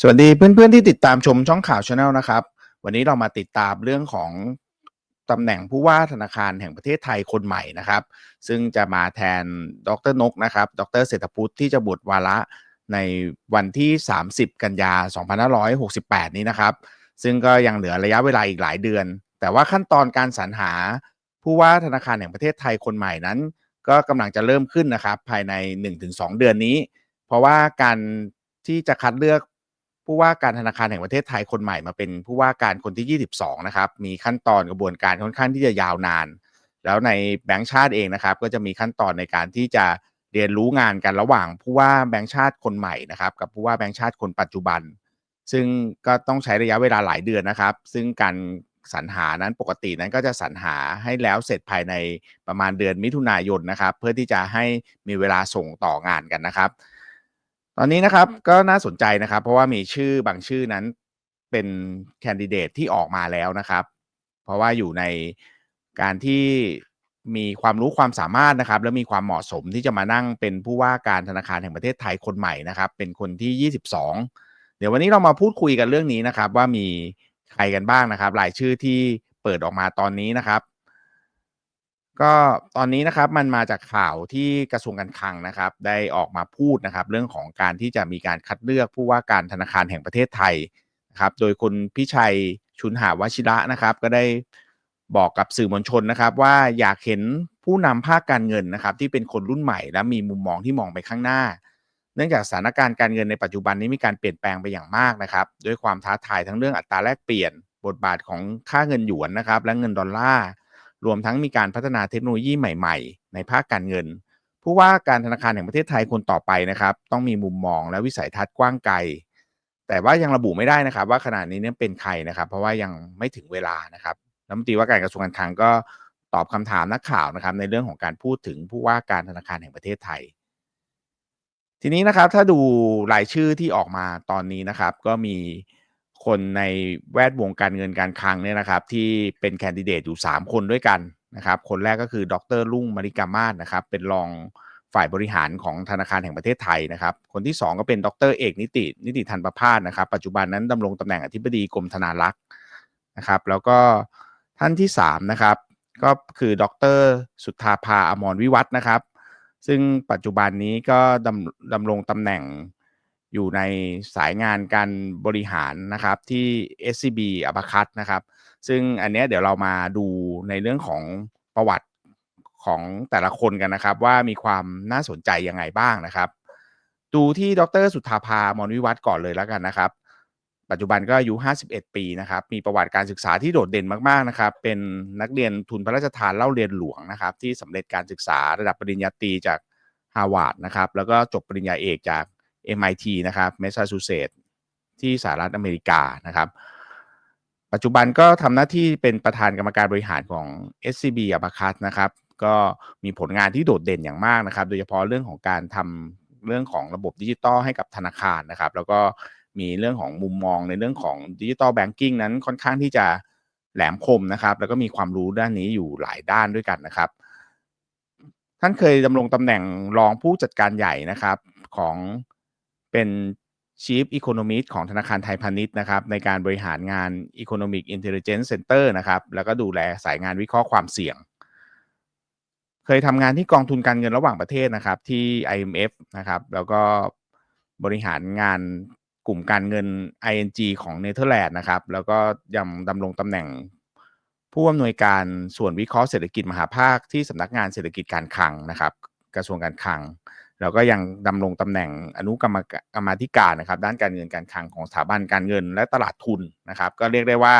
สวัสดีเพื่อนๆที่ติดตามชมช่องข่าวชาแนลนะครับ วันนี้เรามาติดตามเรื่องของตำแหน่งผู้ว่าธนาคารแห่งประเทศไทยคนใหม่นะครับ ซึ่งจะมาแทนดรนกนะครับ ดรเศรษฐพุทธที่จะบุตรวาระในวันที่ 30 กันยา 2568 นี้นะครับ ซึ่งก็ยังเหลือระยะเวลาอีกหลายเดือน แต่ว่าขั้นตอนการสรรหาผู้ว่าธนาคารแห่งประเทศไทยคนใหม่นั้น ก็กำลังจะเริ่มขึ้นนะครับ ภายใน 1-2 เดือนนี้ เพราะว่าการที่จะคัดเลือก ผู้ว่าการธนาคารแห่งประเทศไทยคนใหม่มาเป็นผู้ว่าการคนที่ 22 นะครับ มีขั้นตอนกระบวนการค่อนข้างที่จะยาวนาน แล้วในแบงก์ชาติเองนะครับ ก็จะมีขั้นตอนในการที่จะเรียนรู้งานกันระหว่างผู้ว่าแบงก์ชาติคนใหม่นะครับ กับผู้ว่าแบงก์ชาติคนปัจจุบัน ซึ่งก็ต้องใช้ระยะเวลาหลายเดือนนะครับ ซึ่งการสรรหานั้นปกตินั้นก็จะสรรหาให้แล้วเสร็จภายในประมาณเดือนมิถุนายนนะครับ เพื่อที่จะให้มีเวลาส่งต่องานกันนะครับ ตอนนี้นะครับก็น่าสนใจนะครับ เพราะว่ามีชื่อบางชื่อนั้นเป็นแคนดิเดตที่ออกมาแล้วนะครับ เพราะว่าอยู่ในการที่มีความรู้ความสามารถนะครับ และมีความเหมาะสมที่จะมานั่งเป็นผู้ว่าการธนาคารแห่งประเทศไทยคนใหม่นะครับ เป็นคนที่ 22 เดี๋ยววันนี้เรามาพูดคุยกันเรื่องนี้นะครับ ว่ามีใครกันบ้างนะครับรายชื่อที่เปิดออกมาตอนนี้นะครับ ก็ตอนนี้นะครับมันมาจากข่าวที่กระทรวงการคลังนะครับ ได้ออกมาพูดนะครับ เรื่องของการที่จะมีการคัดเลือกผู้ว่าการธนาคารแห่งประเทศไทยนะครับ โดยคุณพิชัยชุนหาวชิระนะครับ ก็ได้บอกกับสื่อมวลชนนะครับ ว่าอยากเห็นผู้นำภาคการเงินนะครับ ที่เป็นคนรุ่นใหม่และมีมุมมองที่มองไปข้างหน้า เนื่องจากสถานการณ์การเงินในปัจจุบันนี้มีการเปลี่ยนแปลงไปอย่างมากนะครับด้วยความท้าทายทั้งเรื่องอัตราแลกเปลี่ยน บทบาทของค่าเงินหยวนนะครับ และเงินดอลลาร์ รวมทั้งมีการพัฒนาเทคโนโลยีใหม่ๆ ในภาคการเงิน ผู้ว่าการธนาคารแห่งประเทศไทยคนต่อไปนะครับ ต้องมีมุมมองและวิสัยทัศน์กว้างไกล แต่ว่ายังระบุไม่ได้นะครับ ว่าขณะนี้เนี่ยเป็นใครนะครับ เพราะว่ายังไม่ถึงเวลานะครับรัฐมนตรีว่าการกระทรวงการคลังก็ตอบคำถามนักข่าวนะครับ ในเรื่องของการพูดถึงผู้ว่าการธนาคารแห่งประเทศไทย ทีนี้นะครับถ้าดูรายชื่อที่ออกมาตอนนี้นะครับ ก็มี คนในแวดวงการเงินการคลังเนี่ยนะครับ ที่เป็นแคนดิเดตอยู่ 3 คนด้วยกันนะครับ คนแรกก็คือดรลุ่งมาริกามาศนะครับ เป็นรองฝ่ายบริหารของธนาคารแห่งประเทศไทยนะครับ คนที่ 2 ก็เป็นดรเอกนิติ นิติทันประพาสนะครับ ปัจจุบันนั้นดำรงตำแหน่งอธิบดีกรมธนารักษ์นะครับ แล้วก็ท่านที่3นะครับก็คือดรสุทธาภาอมรวิวัฒนะครับ ซึ่งปัจจุบันนี้ก็ดำดำรงตำแหน่ง อยู่ในสายงานการบริหารนะครับที่ SCB อับคัตนะครับ ซึ่งอันนี้เดี๋ยวเรามาดูในเรื่องของประวัติของแต่ละคนกันนะครับ ว่ามีความน่าสนใจยังไงบ้างนะครับ ดูที่ดรสุทธาภามรวิวัฒน์ก่อนเลยแล้วกันนะครับ ปัจจุบันก็อายุ 51 ปีนะครับ มีประวัติการศึกษาที่โดดเด่นมากๆนะครับ เป็นนักเรียนทุนพระราชทานเล่าเรียนหลวงนะครับ ที่สำเร็จการศึกษาระดับปริญญาตรีจากฮาวาดนะครับ แล้วก็จบปริญญาเอกจาก MIT นะครับแมสซาชูเซตส์ที่สหรัฐอเมริกานะครับ ปัจจุบันก็ทำหน้าที่เป็นประธานกรรมการบริหารของ SCB อับคัสนะครับ ก็มีผลงานที่โดดเด่นอย่างมากนะครับ โดยเฉพาะเรื่องของการทำเรื่องของระบบดิจิตอลให้กับธนาคารนะครับ แล้วก็มีเรื่องของมุมมองในเรื่องของดิจิตอลแบงกิ้งนั้นค่อนข้างที่จะแหลมคมนะครับ แล้วก็มีความรู้ด้านนี้อยู่หลายด้านด้วยกันนะครับ ท่านเคยดำรงตำแหน่งรองผู้จัดการใหญ่นะครับของ เป็น Chief Economist ของธนาคารไทยพาณิชย์นะครับในการบริหารงาน Economic Intelligence Center นะครับแล้วก็ดูแลสายงานวิเคราะห์ความเสี่ยง เคยทำงานที่กองทุนการเงินระหว่างประเทศนะครับที่ IMF นะครับแล้วก็บริหารงานกลุ่มการเงิน ING ของเนเธอร์แลนด์นะครับแล้วก็ยังดำรงตำแหน่งผู้อำนวยการส่วนวิเคราะห์เศรษฐกิจมหาภาคที่สำนักงานเศรษฐกิจการคลังนะครับกระทรวงการคลัง แล้วก็ยังดำรงตำแหน่งอนุกรรมกรรมาธิการนะครับ ด้านการเงินการคลังของสถาบันการเงินและตลาดทุนนะครับ ก็เรียกได้ว่า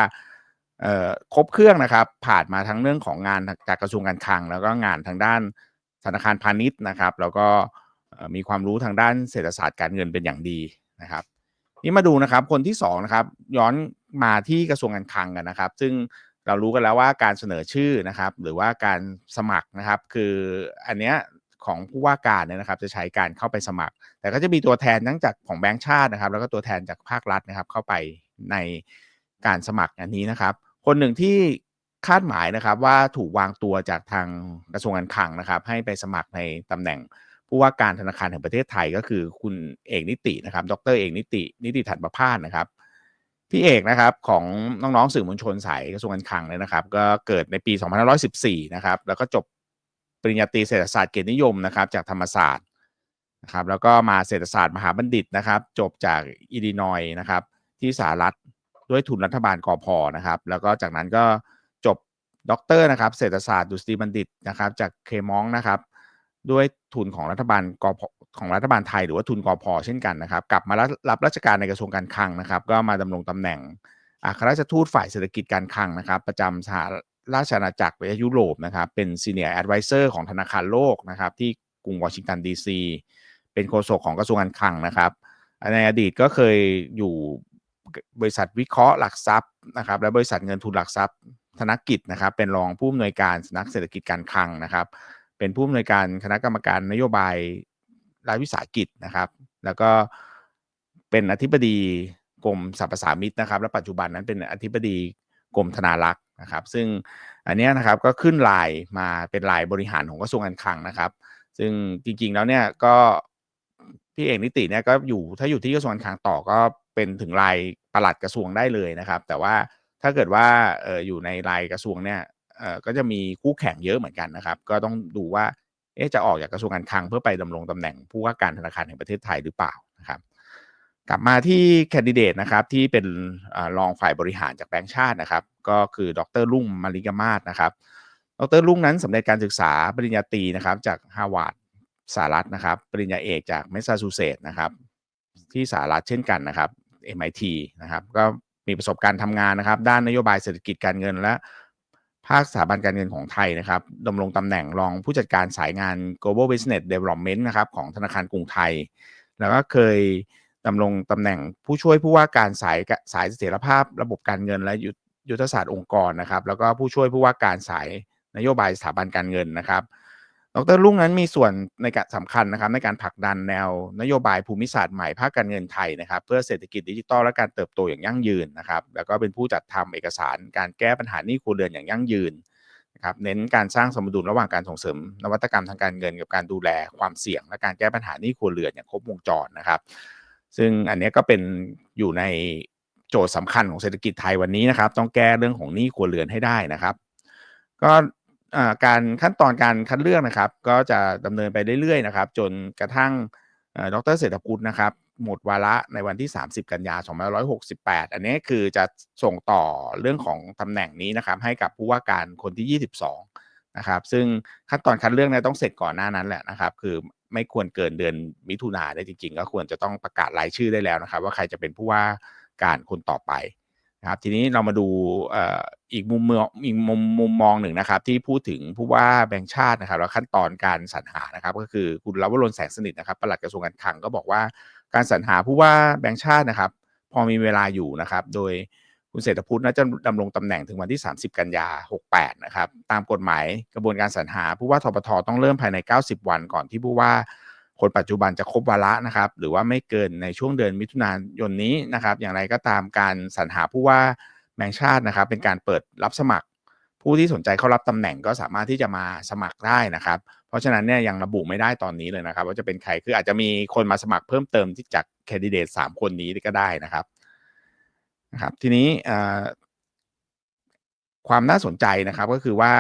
ครบเครื่องนะครับ ผ่านมาทั้งเรื่องของงานจากกระทรวงการคลัง แล้วก็งานทางด้านธนาคารพาณิชย์นะครับ แล้วก็มีความรู้ทางด้านเศรษฐศาสตร์การเงินเป็นอย่างดีนะครับ นี่มาดูนะครับคนที่2นะครับย้อนมาที่กระทรวงการคลังกันนะครับ ซึ่งเรารู้กันแล้วว่าการเสนอชื่อนะครับ หรือว่าการสมัครนะครับ คืออันเนี้ย ของผู้ว่าการเนี่ยนะครับ จะใช้การเข้าไปสมัคร แต่ก็จะมีตัวแทนทั้งจากของแบงก์ชาตินะครับ แล้วก็ตัวแทนจากภาครัฐนะครับ เข้าไปในการสมัครอันนี้นะครับ คนหนึ่งที่คาดหมายนะครับว่าถูกวางตัวจากทางกระทรวงการคลังนะครับ ให้ไปสมัครในตำแหน่งผู้ว่าการธนาคารแห่งประเทศไทยก็คือคุณเอกนิตินะครับ ดรเอกนิติ นิติถันประพาสนะครับ พี่เอกนะครับของน้องๆสื่อมวลชนสายกระทรวงการคลังเลยนะครับ ก็เกิดในปี 2514 นะครับ แล้วก็จบ ริญญาตรีเศรษฐศาสตร์เกียรตินิยมนะครับจากธรรมศาสตร์นะครับแล้วก็มาเศรษฐศาสตร์มหาบัณฑิตนะครับ จบจากอิลลินอยนะครับที่สหรัฐด้วยทุนรัฐบาลกอพอนะครับแล้วก็จากนั้นก็จบด็อกเตอร์นะครับเศรษฐศาสตร์ดุษฎีบัณฑิตนะครับจากเคมองนะครับด้วยทุนของรัฐบาลกพของรัฐบาลไทยหรือว่าทุนกอพเช่นกันนะครับ กลับมารับราชการในกระทรวงการคลังนะครับ ก็มาดำรงตำแหน่งอัครราชทูตฝ่ายเศรษฐกิจการคลังนะครับ ประจำสห ราชอาณาจักรและยุโรปนะครับเป็นซีเนียร์แอดไวเซอร์ของธนาคารโลกนะครับที่กรุงวอชิงตันดีซีเป็นโฆษกของกระทรวงการคลังนะครับ ในอดีตก็เคยอยู่บริษัทวิเคราะห์หลักทรัพย์นะครับและบริษัทเงินทุนหลักทรัพย์ ธนกิจนะครับเป็นรองผู้อำนวยการสนักเศรษฐกิจการคลังนะครับ เป็นผู้อำนวยการคณะกรรมการนโยบายรัฐวิสาหกิจนะครับ แล้วก็เป็นอธิบดีกรมสรรพสามิตนะครับ และปัจจุบันนั้นเป็นอธิบดีกรมธนารักษ์ นะครับ ซึ่งอันนี้นะครับก็ขึ้นลายมาเป็นลายบริหารของกระทรวงการคลังนะครับ ซึ่งจริงๆแล้วเนี่ยก็พี่เอกนิติเนี่ยก็อยู่ถ้าอยู่ที่กระทรวงการคลังต่อก็เป็นถึงลายประหลัดกระทรวงได้เลยนะครับ แต่ว่าถ้าเกิดว่าอออยู่ในรายกระทรวงเนี่ยก็จะมีคู่แข่งเยอะเหมือนกันนะครับ ก็ต้องดูว่าจะออกจากกระทรวงการคลังเพื่อไปดำรงตำแหน่งผู้ว่าการธนาคารแห่งประเทศไทยหรือเปล่านะครับ กลับมาที่แคนดิเดตนะครับที่เป็นรองฝ่ายบริหารจากแบงก์ชาตินะครับ ก็คือดรลุ่งมาริกามาศนะครับ ดรลุ่งนั้นสำเร็จการศึกษาปริญญาตรีนะครับจากฮาวาดสหรัฐนะครับ ปริญญาเอกจากแมสซาชูเซตส์นะครับ ที่สหรัฐเช่นกันนะครับ MIT นะครับ ก็มีประสบการณ์ทำงานนะครับ ด้านนโยบายเศรษฐกิจการเงินและภาคสถาบันการเงินของไทยนะครับดำรงตำแหน่งรองผู้จัดการสายงาน global business development นะครับของธนาคารกรุงไทย แล้วก็เคย ดำรงตำแหน่งผู้ช่วยผู้ว่าการสายสายเสถียรภาพ ระบบการเงินและยุทธศาสตร์องค์กรนะครับ แล้วก็ผู้ช่วยผู้ว่าการสายนโยบายสถาบันการเงินนะครับ ดรลุงนั้นมีส่วนในการสำคัญนะครับในการผลักดันแนวนโยบายภูมิศาสตร์ใหม่ภาคการเงินไทยนะครับ เพื่อเศรษฐกิจดิจิทัลและการเติบโตอย่างยั่งยืนนะครับ แล้วก็เป็นผู้จัดทำเอกสารการแก้ปัญหานี้ครัวเรือนอย่างยั่งยืนนะครับ เน้นการสร้างสมดุลระหว่างการส่งเสริม นวัตกรรมทางการเงิน กับการดูแลความเสี่ยง และการแก้ปัญหานี้ครัวเรือนอย่างครบวงจรนะครับ ซึ่งอันนี้ก็เป็นอยู่ในโจทย์สำคัญของเศรษฐกิจไทยวันนี้นะครับ ต้องแก้เรื่องของหนี้ครัวเรือนให้ได้นะครับ ก็การขั้นตอนการคัดเลือกนะครับ ก็จะดำเนินไปเรื่อยๆนะครับ จนกระทั่งดรเศรษฐกุลนะครับ หมดวาระในวันที่ 30 กันยา2568 อันนี้คือจะส่งต่อเรื่องของตำแหน่งนี้นะครับ ให้กับผู้ว่าการคนที่ 22 นะครับ ซึ่งขั้นตอนคัดเลือกเนี่ยต้องเสร็จก่อนหน้านั้นแหละนะครับ คือไม่ควรเกินเดือนมิถุนาได้จริง ๆ ก็ควรจะต้องประกาศรายชื่อได้แล้วนะครับ ว่าใครจะเป็นผู้ว่าการคนต่อไปนะครับ ทีนี้เรามาดูอีกมุมมองอีกมุมมุมมองหนึ่งนะครับ ที่พูดถึงผู้ว่าแบงค์ชาตินะครับ แล้วขั้นตอนการสรรหานะครับ ก็คือคุณลวรนแสงสนิทนะครับปลัดกระทรวงการคลังก็บอกว่า การสรรหาผู้ว่าแบงค์ชาตินะครับ พอมีเวลาอยู่นะครับ โดย คุณเศรษฐพุทธน่าจะดำรงตำแหน่งถึงวันที่ 30 กันยา 68 นะครับ ตามกฎหมายกระบวนการสรรหา ผู้ว่าทบทต้องเริ่มภายใน 90 วันก่อนที่ผู้ว่าคนปัจจุบันจะครบวาระนะครับ หรือว่าไม่เกินในช่วงเดือนมิถุนายนนี้นะครับ อย่างไรก็ตามการสรรหาผู้ว่าแบงชาตินะครับ เป็นการเปิดรับสมัคร ผู้ที่สนใจเข้ารับตำแหน่งก็สามารถที่จะมาสมัครได้นะครับ เพราะฉะนั้นเนี่ยยังระบุไม่ได้ตอนนี้เลยนะครับ ว่าจะเป็นใครคืออาจจะมีคนมาสมัครเพิ่มเติมที่จากแคนดิเดตสามคนนี้ก็ได้นะครับ นะครับทีนี้ความน่าสนใจนะครับก็คือว่า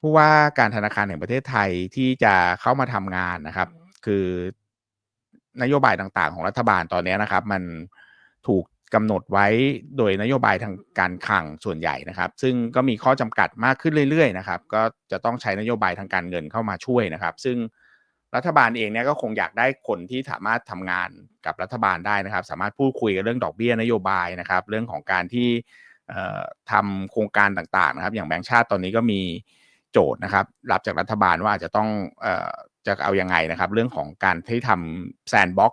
ผู้ว่าการธนาคารแห่งประเทศไทยที่จะเข้ามาทำงานนะครับ คือนโยบายต่างๆ ของรัฐบาลตอนนี้นะครับ มันถูกกำหนดไว้โดยนโยบายทางการคลังส่วนใหญ่นะครับ ซึ่งก็มีข้อจำกัดมากขึ้นเรื่อยๆนะครับ ก็จะต้องใช้นโยบายทางการเงินเข้ามาช่วยนะครับ ซึ่ง รัฐบาลเองเนี่ยก็คงอยากได้คนที่สามารถทำงานกับรัฐบาลได้นะครับ สามารถพูดคุยกันเรื่องดอกเบี้ยนโยบายนะครับ เรื่องของการที่ทำโครงการต่างๆนะครับ อย่างแบงก์ชาติตอนนี้ก็มีโจทย์นะครับ รับจากรัฐบาลว่าอาจจะต้องจะเอายังไงนะครับ เรื่องของการที่ทำแซนบ็อก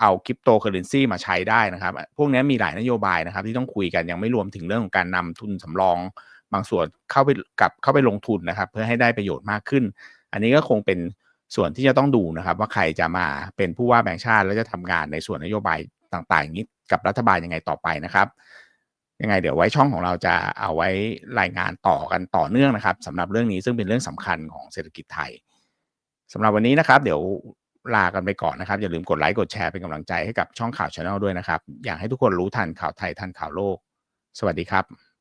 เอาคริปโตเคอเรนซีมาใช้ได้นะครับ พวกนี้มีหลายนโยบายนะครับ ที่ต้องคุยกันยังไม่รวมถึงเรื่องของการนำทุนสำรอง บางส่วนเข้าไปกับเข้าไปลงทุนนะครับ เพื่อให้ได้ประโยชน์มากขึ้น อันนี้ก็คงเป็น ส่วนที่จะต้องดูนะครับว่าใครจะมาเป็นผู้ว่าแบงค์ชาติ แล้วจะทำงานในส่วนนโยบายต่างๆนี้กับรัฐบาลยังไงต่อไปนะครับ ยังไงเดี๋ยวไว้ช่องของเราจะเอาไว้รายงานต่อกันต่อเนื่องนะครับสำหรับเรื่องนี้ซึ่งเป็นเรื่องสำคัญของเศรษฐกิจไทยสำหรับวันนี้นะครับ เดี๋ยวลากันไปก่อนนะครับ อย่าลืมกดไลค์กดแชร์เป็นกำลังใจให้กับช่องข่าวชาแนลด้วยนะครับ อยากให้ทุกคนรู้ทันข่าวไทยทันข่าวโลก สวัสดีครับ